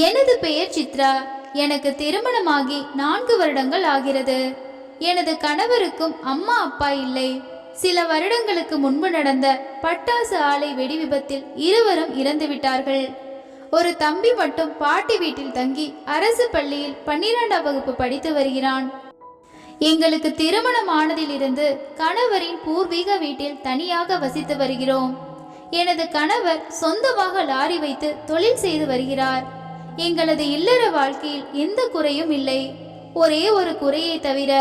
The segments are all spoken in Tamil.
எனது பெயர் சித்ரா. எனக்கு திருமணமாகி நான்கு வருடங்கள் ஆகிறது. எனது கணவருக்கும் அம்மா அப்பா இல்லை. சில வருடங்களுக்கு முன்பு நடந்த பட்டாசு ஆலை வெடி விபத்தில் இருவரும் இறந்து விட்டார்கள். ஒரு தம்பி மட்டும் பாட்டி வீட்டில் தங்கி அரசு பள்ளியில் பன்னிரெண்டாம் வகுப்பு படித்து வருகிறான். எங்களுக்கு திருமணம் ஆனதிலிருந்து கணவரின் பூர்வீக வீட்டில் தனியாக வசித்து வருகிறோம். எனது கணவர் சொந்தமாக லாரி வைத்து தொழில் செய்து வருகிறார். எங்களது இல்லற வாழ்க்கையில் எந்த குறையும் இல்லை. ஒரே ஒரு குறையை தவிர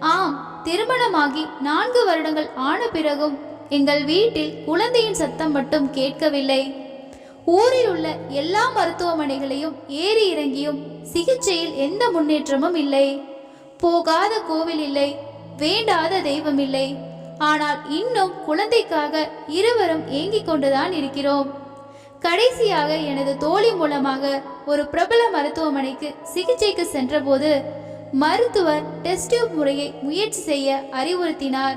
ஆம் திருமணமாகி நான்கு வருடங்கள் ஆன பிறகும் எங்கள் வீட்டில் குழந்தையின் சத்தம் மட்டும் கேட்கவில்லை. ஊரில் உள்ள எல்லா மருத்துவமனைகளையும் ஏறி இறங்கியும் சிகிச்சையில் எந்த முன்னேற்றமும் இல்லை. போகாத கோவில் இல்லை வேண்டாத தெய்வம் இல்லை. ஆனால் இன்னும் குழந்தைக்காக இருவரும் ஏங்கிக் கொண்டுதான் இருக்கிறோம். கடைசியாக எனது தோழி மூலமாக ஒரு பிரபல மருத்துவமனைக்கு சிகிச்சைக்கு சென்றபோது மருத்துவர் டெஸ்ட் டியூப் முறையை முயற்சி செய்ய அறிவுறுத்தினார்.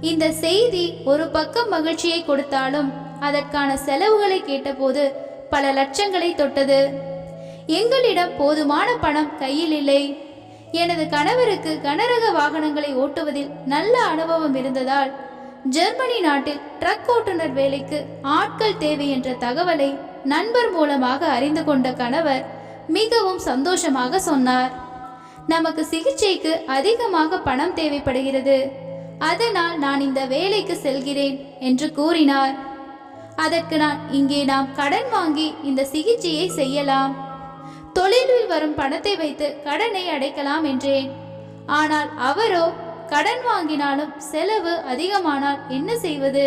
இந்த செய்தி ஒரு பக்கம் மகிழ்ச்சியை கொடுத்தாலும் அதற்கான செலவுகளை கேட்டபோது பல லட்சங்களை தொட்டது. எங்களிடம் போதுமான பணம் கையில் இல்லை. எனது கணவருக்கு கனரக வாகனங்களை ஓட்டுவதில் நல்ல அனுபவம் இருந்ததால் ஜெர்மனி நாட்டில் ட்ரக் ஓட்டுநர் வேலைக்கு ஆட்கள் தேவை என்ற தகவலை நண்பர் மூலமாக அறிந்து கொண்ட கணவர் மிகவும் சந்தோஷமாக சொன்னார். நமக்கு சிகிச்சைக்கு அதிகமாக பணம் தேவைப்படுகிறது. அதனால் நான் இந்த வேலைக்கு செல்கிறேன் என்று கூறினார். அதற்கு நான் இங்கே நாம் கடன் வாங்கி இந்த சிகிச்சையை செய்யலாம். தொழிலில் வரும் பணத்தை வைத்து கடனை அடைக்கலாம் என்றேன். ஆனால் அவரோ கடன் வாங்கினாலும் செலவு அதிகமானால் என்ன செய்வது?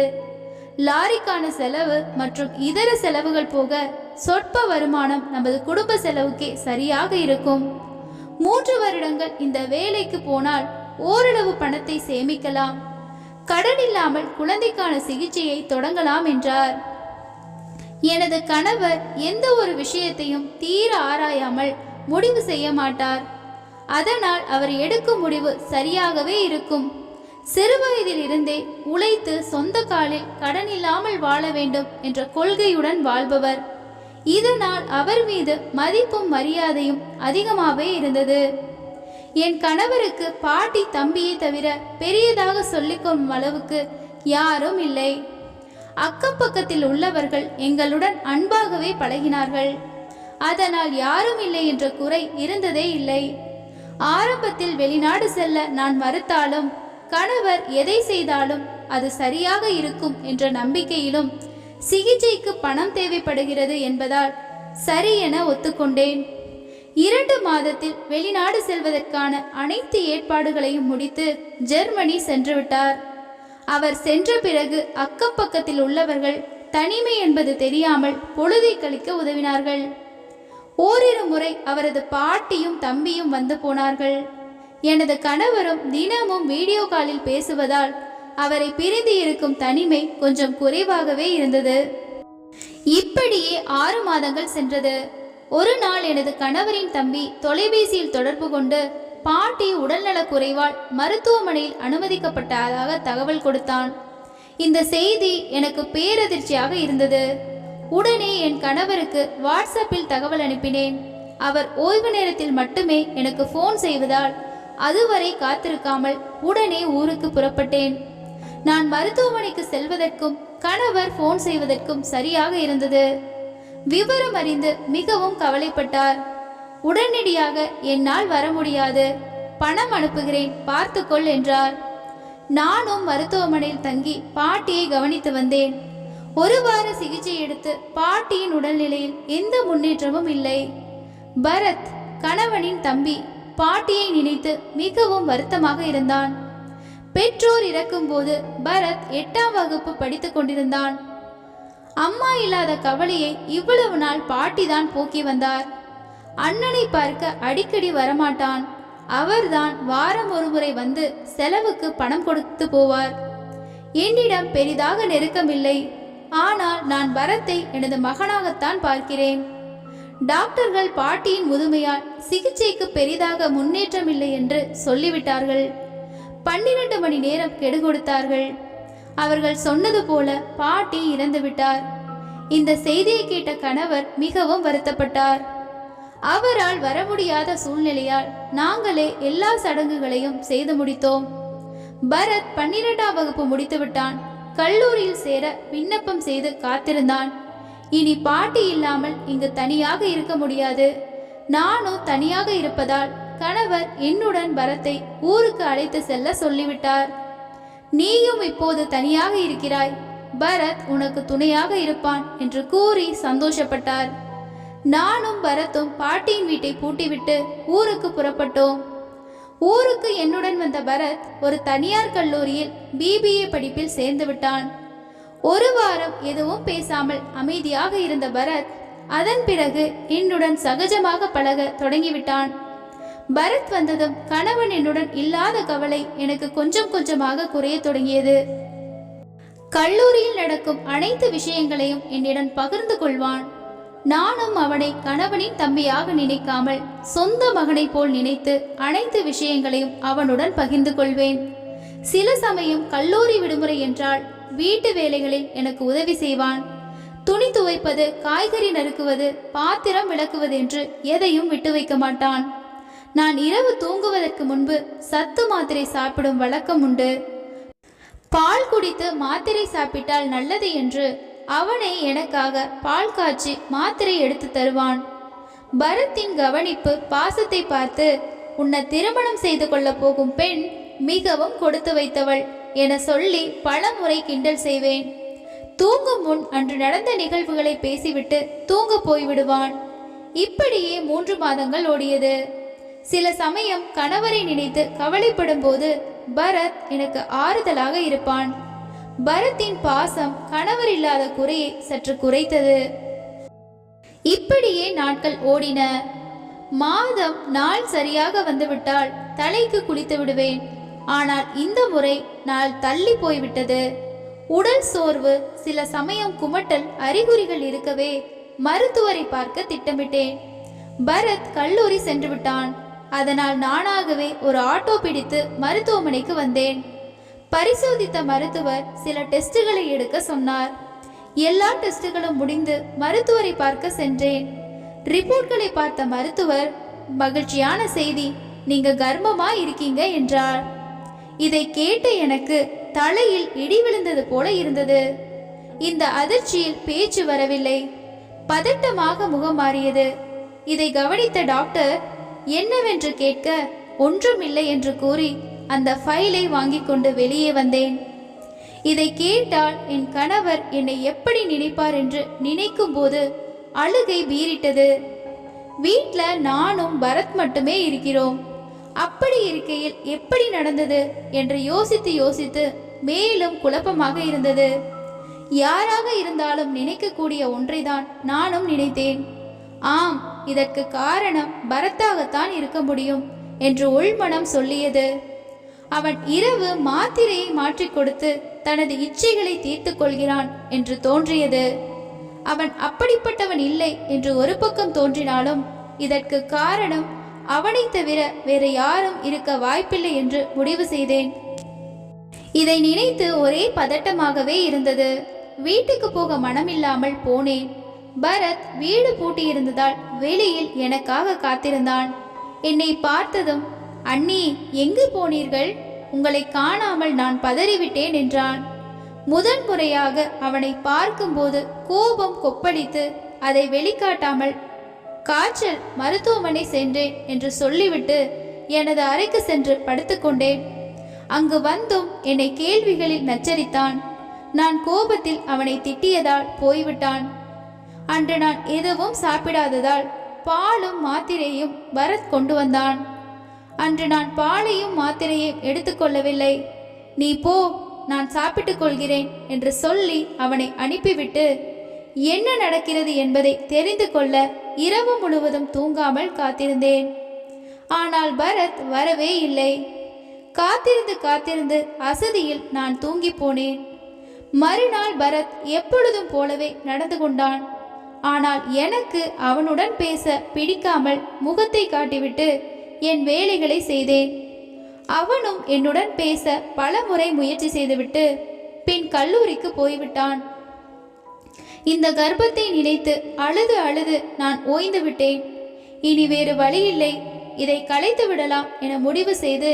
லாரிக்கான செலவு மற்றும் இதர செலவுகள் போக சொற்ப வருமானம் நமது குடும்ப செலவுக்கே சரியாக இருக்கும். மூன்று வருடங்கள் இந்த வேலைக்கு போனால் ஓரளவு பணத்தை சேமிக்கலாம். கடன் இல்லாமல் குழந்தைக்கான சிகிச்சையை தொடங்கலாம் என்றார். எனது கணவர் எந்த ஒரு விஷயத்தையும் தீர ஆராயாமல் முடிவு செய்ய மாட்டார். அதனால் அவர் எடுக்கும் முடிவு சரியாகவே இருக்கும். சிறுவயதில் இருந்தே உழைத்து சொந்த காலில் கடன் இல்லாமல் வாழ வேண்டும் என்ற கொள்கையுடன் வாழ்பவர். இதனால் அவர் மீது மதிப்பும் மரியாதையும் அதிகமாகவே இருந்தது. என் கணவருக்கு பாட்டி தம்பியை தவிர பெரியதாக சொல்லிக்கொள்ளும் அளவுக்கு யாரும் இல்லை. அக்கம் பக்கத்தில் உள்ளவர்கள் எங்களுடன் அன்பாகவே பழகினார்கள். அதனால் யாரும் இல்லை என்ற குறை இருந்ததே இல்லை. ஆரம்பத்தில் வெளிநாடு செல்ல நான் மறுத்தாலும் கணவர் எதை செய்தாலும் அது சரியாக இருக்கும் என்ற நம்பிக்கையிலும் சிகிச்சைக்கு பணம் தேவைப்படுகிறது என்பதால் சரி என ஒத்துக்கொண்டேன். இரண்டு மாதத்தில் வெளிநாடு செல்வதற்கான அனைத்து ஏற்பாடுகளையும் முடித்து ஜெர்மனி சென்றுவிட்டார். அவர் சென்ற பிறகு அக்கம் பக்கத்தில் உள்ளவர்கள் தனிமை என்பது தெரியாமல் பொழுதை கழிக்க உதவினார்கள். ஓரிரு முறை அவரது பாட்டியும் தம்பியும் வந்து போனார்கள். எனது கணவரும் தினமும் வீடியோ காலில் பேசுவதால் அவரை பிரிந்து இருக்கும் தனிமை கொஞ்சம் குறைவாகவே இருந்தது. இப்படியே ஆறு மாதங்கள் சென்றது. ஒரு நாள் எனது கணவரின் தம்பி தொலைபேசியில் தொடர்பு கொண்டு பாட்டி உடல்நலக் குறைவால் மருத்துவமனையில் அனுமதிக்கப்பட்டதாக தகவல் கொடுத்தான். இந்த செய்தி எனக்கு பேரதிர்ச்சியாக இருந்தது. உடனே என் கணவருக்கு வாட்ஸ்அப்பில் தகவல் அனுப்பினேன். அவர் ஓய்வு நேரத்தில் மட்டுமே எனக்கு ஃபோன் செய்வதால் அதுவரை காத்திருக்காமல் உடனே ஊருக்கு புறப்பட்டேன். நான் மருத்துவமனைக்கு செல்வதற்கும் கணவர் ஃபோன் செய்வதற்கும் சரியாக இருந்தது. விவரம் அறிந்து மிகவும் கவலைப்பட்டார். உடனடியாக என்னால் வர முடியாது. பணம் அனுப்புகிறேன் பார்த்துக்கொள் என்றார். நானும் மருத்துவமனையில் தங்கி பாட்டியை கவனித்து வந்தேன். ஒரு வார சிகிச்சை எடுத்து பாட்டியின் உடல்நிலையில் எந்த முன்னேற்றமும் இல்லை. பரத் கணவனின் தம்பி பாட்டியை நினைத்து மிகவும் வருத்தமாக இருந்தான். பெற்றோர் இறக்கும்போது பரத் எட்டாம் வகுப்பு படித்துக் கொண்டிருந்தான். அம்மா இல்லாத கவலையை இவ்வளவு நாள் பாட்டிதான் போக்கி வந்தார். அண்ணனை பார்க்க அடிக்கடி வரமாட்டான். அவர்தான் வாரம் ஒருமுறை வந்து செலவுக்கு பணம் கொடுத்து போவார். என்னிடம் பெரிதாக நெருக்கமில்லை. ஆனால் நான் பரத்தை எனது மகனாகத்தான் பார்க்கிறேன். டாக்டர்கள் பாட்டியின் முதுமையால் சிகிச்சைக்கு பெரிதாக முன்னேற்றம் இல்லை என்று சொல்லிவிட்டார்கள். பன்னிரண்டு மணி நேரம் கெடு கொடுத்தார்கள் அவர்கள் சொன்னது போல பாட்டி இறந்துவிட்டார். இந்த செய்தியை கேட்ட கணவர் மிகவும் வருத்தப்பட்டார். அவரால் வர முடியாத சூழ்நிலையால் நாங்களே எல்லா சடங்குகளையும் செய்து முடித்தோம். பரத் பன்னிரெண்டாம் வகுப்பு முடித்து விட்டான் கல்லூரியில் சேர விண்ணப்பம் செய்து காத்திருந்தான். இனி பாட்டி இல்லாமல் இங்கு தனியாக இருக்க முடியாது. நானும் தனியாக இருப்பதால் கணவர் என்னுடன் பரத்தை ஊருக்கு அழைத்து செல்ல சொல்லிவிட்டார். நீயும் இப்போது தனியாக இருக்கிறாய். பரத் உனக்கு துணையாக இருப்பான் என்று கூறி சந்தோஷப்பட்டார். நானும் பரத்தும் பாட்டியின் வீட்டை பூட்டிவிட்டு ஊருக்கு புறப்பட்டோம். ஊருக்கு என்னுடன் வந்த பரத் ஒரு தனியார் கல்லூரியில் பிபிஏ படிப்பில் சேர்ந்து விட்டான். ஒரு வாரம் எதுவும் பேசாமல் அமைதியாக இருந்த பரத் அதன் பிறகு என்னுடன் சகஜமாக பழக தொடங்கிவிட்டான். பரத் வந்ததும் கணவன் என்னுடன் இல்லாத கவலை எனக்கு கொஞ்சம் கொஞ்சமாக குறையத் தொடங்கியது. கல்லூரியில் நடக்கும் அனைத்து விஷயங்களையும் என்னிடம் பகிர்ந்து கொள்வான். நானும் அவனை கணவனின் தம்பியாக நினைக்காமல் சொந்த மகனைப் போல் நினைத்து அனைத்து விஷயங்களையும் அவனுடன் பகிர்ந்து கொள்வேன். சில சமயம் கல்லூரி விடுமுறை என்றால் வீட்டு வேலைகளில் எனக்கு உதவி செய்வான். துணி துவைப்பது காய்கறி நறுக்குவது பாத்திரம் விளக்குவது என்று எதையும் விட்டு வைக்க மாட்டான். நான் இரவு தூங்குவதற்கு முன்பு சத்து மாத்திரை சாப்பிடும் வழக்கம் உண்டு. பால் குடித்து மாத்திரை சாப்பிட்டால் நல்லது என்று அவனை எனக்காக பால் காய்ச்சி மாத்திரை எடுத்து தருவான். பரத்தின் கவனிப்பு பாசத்தை பார்த்து உன்னை திருமணம் செய்து கொள்ளப் போகும் பெண் மிகவும் கொடுத்து வைத்தவள் என சொல்லி பல முறை கிண்டல் செய்வேன். தூங்கும் முன் அன்று நடந்த நிகழ்வுகளை பேசிவிட்டு தூங்க போய்விடுவான் இப்படியே மூன்று மாதங்கள் ஓடியது. சில சமயம் கணவரை நினைத்து கவலைப்படும் போது பரத் எனக்கு ஆறுதலாக இருப்பான். பரத்தின் பாசம் கணவர் இல்லாத குறையை சற்று குறைத்தது. இப்படியே நாட்கள் ஓடின. மாதம் நாள் சரியாக வந்துவிட்டால் தலைக்கு குளித்து விடுவேன். ஆனால் இந்த முறை நாள் தள்ளி போய்விட்டது. உடல் சோர்வு சில சமயம் குமட்டல் அறிகுறிகள் இருக்கவே மருத்துவரை பார்க்க திட்டமிட்டேன். பரத் கல்லூரி சென்று விட்டான் அதனால் நானாகவே ஒரு ஆட்டோ பிடித்து மருத்துவமனைக்கு வந்தேன். பரிசோதித்த மருத்துவர் சில டெஸ்டுகளை எடுக்க சொன்னார். எல்லா டெஸ்டுகளும் முடிந்து மருத்துவரை பார்க்க சென்றேன். ரிப்போர்ட்களை பார்த்த மருத்துவர் மகிழ்ச்சியான செய்தி நீங்க கர்ப்பமா இருக்கீங்க என்றார். இதை கேட்ட எனக்கு தலையில் இடி விழுந்தது போல இருந்தது. இந்த அதிர்ச்சியில் பேச்சு வரவில்லை. பதட்டமாக முகம் மாறியது. இதை கவனித்த டாக்டர் என்னவென்று கேட்க ஒன்றும் இல்லை என்று கூறி அந்த ஃபைலை வாங்கிக் கொண்டு வெளியே வந்தேன். இதை கேட்டால் என் கணவர் என்னை எப்படி நினைப்பார் என்று நினைக்கும் போது அழுகை பீரிட்டது வீட்டில் நானும் பரத் மட்டுமே இருக்கிறோம். அப்படி இருக்கையில் எப்படி நடந்தது என்று யோசித்து யோசித்து மேலும் குழப்பமாக இருந்தது. யாராக இருந்தாலும் நினைக்கக்கூடிய ஒன்றைதான் நானும் நினைத்தேன். ஆம் இதற்கு காரணம் பரத்தாகத்தான் இருக்க முடியும் என்று உள்மனம் சொல்லியது. அவன் இரவு மாத்திரையை மாற்றி கொடுத்து தனது இச்சைகளை தீர்த்து கொள்கிறான் என்று தோன்றியது. அவன் அப்படிப்பட்டவன் இல்லை என்று ஒரு பக்கம் தோன்றினாலும் இதற்கு காரணம் அவனைத் தவிர வேறு யாரும் இருக்க வாய்ப்பில்லை என்று முடிவு செய்தேன். இதை நினைத்து ஒரே பதட்டமாகவே இருந்தது. வீட்டுக்கு போக மனமில்லாமல் போனேன். பரத் வீடு பூட்டியிருந்ததால் வெளியில் எனக்காக காத்திருந்தான். என்னை பார்த்ததும் அண்ணி எங்கு போனீர்கள்? உங்களை காணாமல் நான் பதறிவிட்டேன் என்றான். முதன் முறையாக அவனை பார்க்கும்போது கோபம் கொப்பளித்து அதை வெளிக்காட்டாமல் காய்ச்சல் மருத்துவமனை சென்றேன் என்று சொல்லிவிட்டு எனது அறைக்கு சென்று படுத்துக்கொண்டேன் அங்கு வந்தும் என்னை கேள்விகளில் நச்சரித்தான். நான் கோபத்தில் அவனை திட்டியதால் போய்விட்டான். அன்று நான் எதுவும் சாப்பிடாததால் பாலும் மாத்திரையும் பரத் கொண்டு வந்தான். அன்று நான் பாலையும் மாத்திரையும் எடுத்துக்கொள்ளவில்லை. நீ போ நான் சாப்பிட்டுக் கொள்கிறேன் என்று சொல்லி அவனை அனுப்பிவிட்டு என்ன நடக்கிறது என்பதை தெரிந்து கொள்ள இரவு முழுவதும் தூங்காமல் காத்திருந்தேன். ஆனால் பரத் வரவே இல்லை. காத்திருந்து காத்திருந்து அசதியில் நான் தூங்கி போனேன். மறுநாள் பரத் எப்பொழுதும் போலவே நடந்து கொண்டான். ஆனால் எனக்கு அவனுடன் பேச பிடிக்காமல் முகத்தை காட்டிவிட்டு என் வேலைகளை செய்தேன். அவனும் என்னுடன் பேச பல முறை முயற்சி செய்துவிட்டு பின் கல்லூரிக்கு போய்விட்டான். இந்த கர்ப்பத்தை நினைத்து அழுது அழுது நான் ஓய்ந்து விட்டேன். இனி வேறு வழியில்லை. இதை கலைத்து விடலாம் என முடிவு செய்து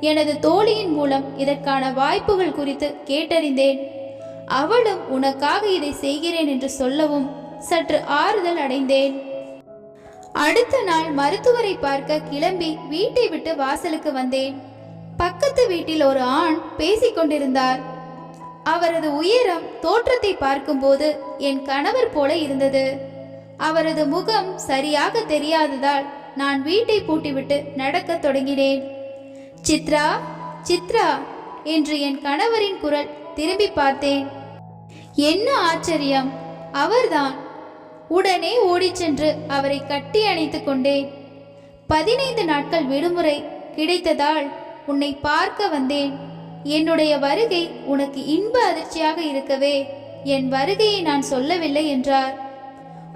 எனது தோழியின் மூலம் இதற்கான வாய்ப்புகள் குறித்து கேட்டறிந்தேன். அவளும் உனக்காக இதை செய்கிறேன் என்று சொல்லவும் சற்று ஆறுதல் அடைந்தேன். அடுத்த நாள் மருத்துவரை பார்க்க கிளம்பி வீட்டை விட்டு வாசலுக்கு வந்தேன். பக்கத்து வீட்டில் ஒரு ஆண் பேசிக்கொண்டிருந்தார் அவரது உயரம் தோற்றத்தை பார்க்கும்போது என் கணவர் போல இருந்தது. அவரது முகம் சரியாக தெரியாததால் நான் வீட்டை பூட்டிவிட்டு நடக்கத் தொடங்கினேன். சித்ரா சித்ரா என்று என் கணவரின் குரல் திரும்பி பார்த்தேன். என்ன ஆச்சரியம்? அவர்தான். உடனே ஓடிச் சென்று அவரை கட்டி அணைத்துக் கொண்டேன். பதினைந்து நாட்கள் விடுமுறை கிடைத்ததால் உன்னை பார்க்க வந்தேன். என்னுடைய வருகை உனக்கு இன்ப அதிர்ச்சியாக இருக்கவே என் வருகையை நான் சொல்லவில்லை என்றார்.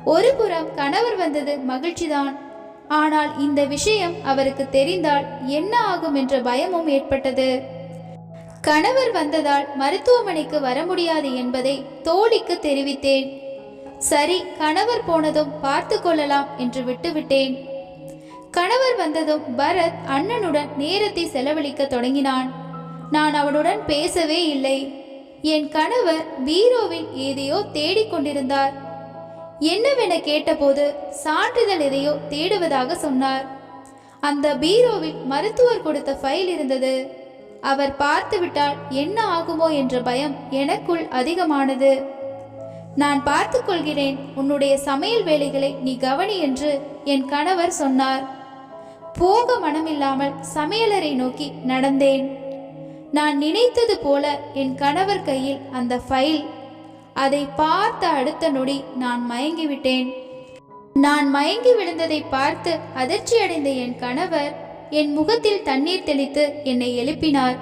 ஒருபுறம் கணவர் வந்தது மகிழ்ச்சிதான். ஆனால் இந்த விஷயம் அவருக்கு தெரிந்தால் என்ன ஆகும் என்ற பயமும் ஏற்பட்டது. கணவர் வந்ததால் மருத்துவமனைக்கு வர முடியாது என்பதை தோழிக்கு தெரிவித்தேன். சரி கணவர் போனதும் பார்த்து கொள்ளலாம் என்று விட்டுவிட்டேன். கணவர் வந்ததும் பரத் அண்ணனுடன் நேரத்தை செலவழிக்க தொடங்கினான். நான் அவனுடன் பேசவே இல்லை. என் கணவர் பீரோவில் எதையோ தேடிக் கொண்டிருந்தார். என்னவென கேட்டபோது சான்றிதழ் எதையோ தேடுவதாக சொன்னார். அந்த பீரோவில் மருத்துவர் கொடுத்த ஃபைல் இருந்தது. அவர் பார்த்துவிட்டால் என்ன ஆகுமோ என்ற பயம் எனக்குள் அதிகமானது. நான் பார்த்து கொள்கிறேன் உன்னுடைய சமையல் வேலைகளை நீ கவனி என்று என் கணவர் சொன்னார். போக மனமில்லாமல் சமையலரை நோக்கி நடந்தேன். நான் நினைத்தது போல என் கணவர் கையில் அந்த ஃபைல் அதை பார்த்த அடுத்த நொடி நான் மயங்கிவிட்டேன். நான் மயங்கி விழுந்ததை பார்த்து அதிர்ச்சியடைந்த என் கணவர் என் முகத்தில் தண்ணீர் தெளித்து என்னை எழுப்பினார்.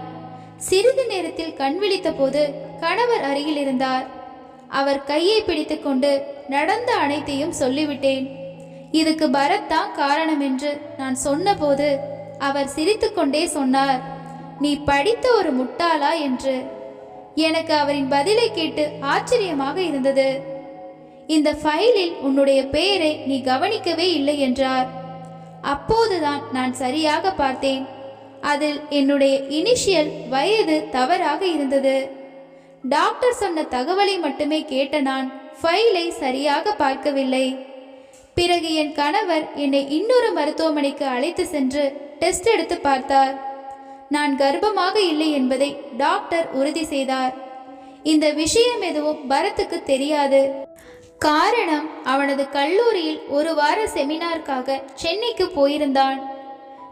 சிறிது நேரத்தில் கண் விழித்த போது கணவர் அருகில் இருந்தார். அவர் கையை பிடித்துக்கொண்டு நடந்த அனைத்தையும் சொல்லிவிட்டேன். இதுக்கு பரத் தான் காரணம் என்று நான் சொன்னபோது அவர் சிரித்துக்கொண்டே சொன்னார் நீ படித்த ஒரு முட்டாளா என்று. எனக்கு அவரின் பதிலை கேட்டு ஆச்சரியமாக இருந்தது. இந்த ஃபைலில் உன்னுடைய பெயரை நீ கவனிக்கவே இல்லை என்றார். அப்போதுதான் நான் சரியாக பார்த்தேன். அதில் என்னுடைய இனிஷியல் வயது தவறாக இருந்தது. டாக்டர் சொன்ன தகவலை மட்டுமே கேட்ட நான் ஃபைலை சரியாக பார்க்கவில்லை. பிறகு என் கணவர் என்னை இன்னொரு மருத்துவமனைக்கு அழைத்து சென்று டெஸ்ட் எடுத்து பார்த்தார். நான் கர்ப்பமாக இல்லை என்பதை டாக்டர் உறுதி செய்தார். இந்த விஷயம் எதுவும் பரத்துக்கு தெரியாது. காரணம் அவனது கல்லூரியில் ஒரு வார செமினாருக்காக சென்னைக்கு போயிருந்தான்.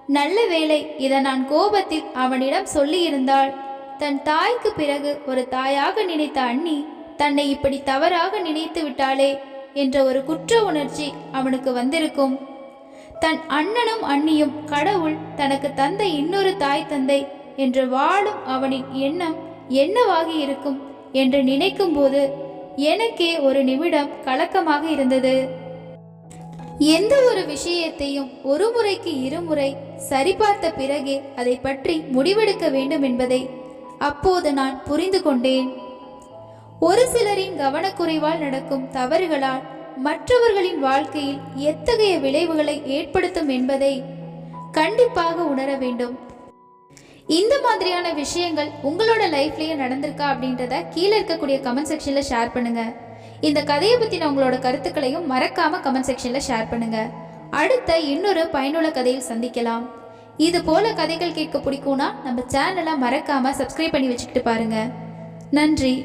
நல்ல வேளை இதை நான் கோபத்தில் அவனிடம் சொல்லியிருந்தாள். தன் தாய்க்கு பிறகு ஒரு தாயாக நினைத்த அண்ணி தன்னை இப்படி தவறாக நினைத்து விட்டாளே என்ற ஒரு குற்ற உணர்ச்சி அவனுக்கு வந்திருக்கும். தன் அண்ணனும் அண்ணியும் கடவுள் தனக்கு தந்த இன்னொரு தாய் தந்தை என்று வாழும் அவனின் எண்ணம் என்னவாகி இருக்கும் என்று நினைக்கும்போது எனக்கே ஒரு நிமிடம் கலக்கமாக இருந்தது. எந்த ஒரு விஷயத்தையும் ஒரு முறைக்கு இருமுறை சரிபார்த்த பிறகே அதை பற்றி முடிவெடுக்க வேண்டும் என்பதை அப்போது நான் புரிந்து கொண்டேன். ஒரு சிலரின் கவனக்குறைவால் நடக்கும் தவறுகளால் மற்றவர்களின் வாழ்க்கையில் எத்தகைய விளைவுகளை ஏற்படுத்தும் என்பதை கண்டிப்பாக உணர வேண்டும். இந்த மாதிரியான விஷயங்கள் உங்களோட லைஃப்லயே நடந்திருக்கா அப்படின்றத கீழே இருக்கக்கூடிய கமெண்ட் செக்ஷன்ல ஷேர் பண்ணுங்க. இந்த கதையை பத்தின உங்களோட கருத்துக்களையும் மறக்காம கமெண்ட் செக்ஷன்ல ஷேர் பண்ணுங்க. அடுத்த இன்னொரு பயனுள்ள கதையில் சந்திக்கலாம். இது போல கதைகள் கேட்க பிடிக்கும்னா நம்ம சேனலை மறக்காம சப்ஸ்கிரைப் பண்ணி வச்சுக்கிட்டு பாருங்க. நன்றி.